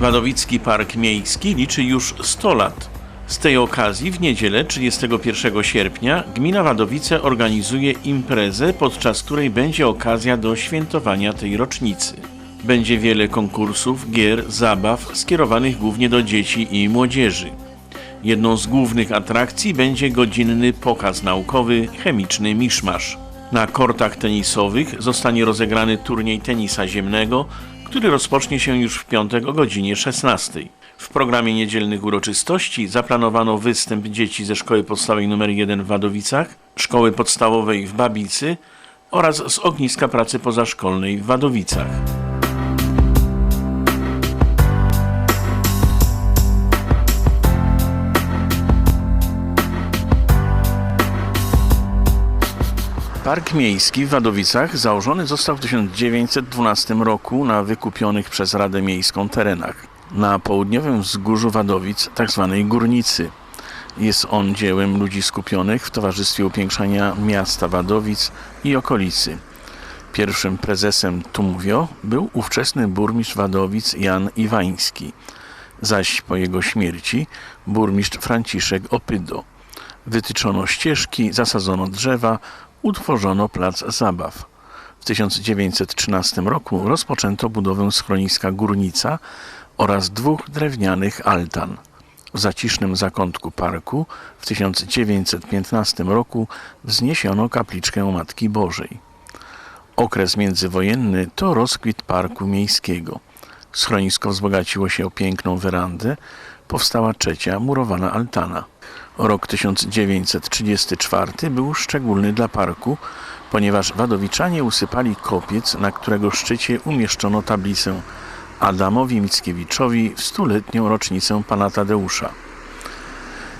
Wadowicki Park Miejski liczy już 100 lat. Z tej okazji w niedzielę 31 sierpnia gmina Wadowice organizuje imprezę, podczas której będzie okazja do świętowania tej rocznicy. Będzie wiele konkursów, gier, zabaw skierowanych głównie do dzieci i młodzieży. Jedną z głównych atrakcji będzie godzinny pokaz naukowy chemiczny Miszmasz. Na kortach tenisowych zostanie rozegrany turniej tenisa ziemnego, który rozpocznie się już w piątek o godzinie 16. W programie niedzielnych uroczystości zaplanowano występ dzieci ze szkoły podstawowej nr 1 w Wadowicach, szkoły podstawowej w Babicy oraz z ogniska pracy pozaszkolnej w Wadowicach. Park Miejski w Wadowicach założony został w 1912 roku na wykupionych przez Radę Miejską terenach na południowym wzgórzu Wadowic, tzw. Górnicy. Jest on dziełem ludzi skupionych w Towarzystwie Upiększania Miasta Wadowic i okolicy. Pierwszym prezesem Tumwio był ówczesny burmistrz Wadowic Jan Iwański, zaś po jego śmierci burmistrz Franciszek Opydo. Wytyczono ścieżki, zasadzono drzewa, utworzono plac zabaw. W 1913 roku rozpoczęto budowę schroniska Górnica oraz dwóch drewnianych altan. W zacisznym zakątku parku w 1915 roku wzniesiono kapliczkę Matki Bożej. Okres międzywojenny to rozkwit parku miejskiego. Schronisko wzbogaciło się o piękną werandę, powstała trzecia murowana altana. Rok 1934 był szczególny dla parku, ponieważ wadowiczanie usypali kopiec, na którego szczycie umieszczono tablicę Adamowi Mickiewiczowi w stuletnią rocznicę pana Tadeusza.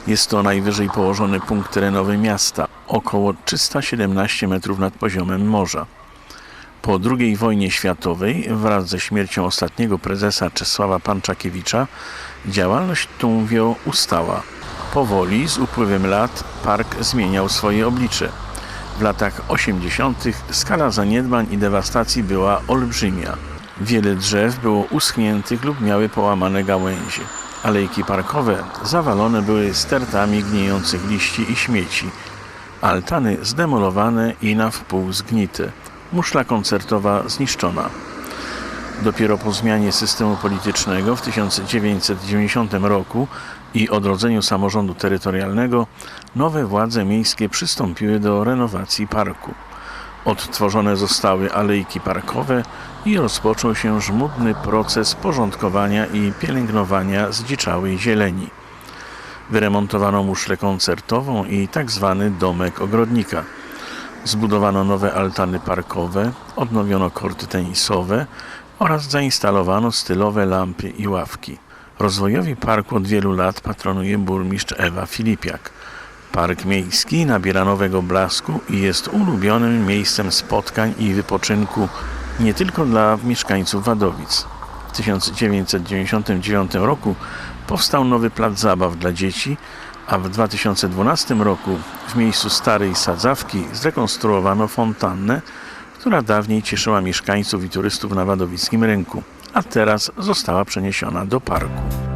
Jest to najwyżej położony punkt terenowy miasta, około 317 metrów nad poziomem morza. Po II wojnie światowej, wraz ze śmiercią ostatniego prezesa Czesława Panczakiewicza, działalność Tumwio ustała. Powoli, z upływem lat, park zmieniał swoje oblicze. W latach 80. skala zaniedbań i dewastacji była olbrzymia. Wiele drzew było uschniętych lub miały połamane gałęzie. Alejki parkowe zawalone były stertami gnijących liści i śmieci. Altany zdemolowane i na wpół zgnite. Muszla koncertowa zniszczona. Dopiero po zmianie systemu politycznego w 1990 roku i odrodzeniu samorządu terytorialnego nowe władze miejskie przystąpiły do renowacji parku. Odtworzone zostały alejki parkowe i rozpoczął się żmudny proces porządkowania i pielęgnowania zdziczałej zieleni. Wyremontowano muszlę koncertową i tak zwany domek ogrodnika. Zbudowano nowe altany parkowe, odnowiono korty tenisowe oraz zainstalowano stylowe lampy i ławki. Rozwojowi parku od wielu lat patronuje burmistrz Ewa Filipiak. Park miejski nabiera nowego blasku i jest ulubionym miejscem spotkań i wypoczynku nie tylko dla mieszkańców Wadowic. W 1999 roku powstał nowy plac zabaw dla dzieci, a w 2012 roku w miejscu starej sadzawki zrekonstruowano fontannę, która dawniej cieszyła mieszkańców i turystów na wadowickim rynku, a teraz została przeniesiona do parku.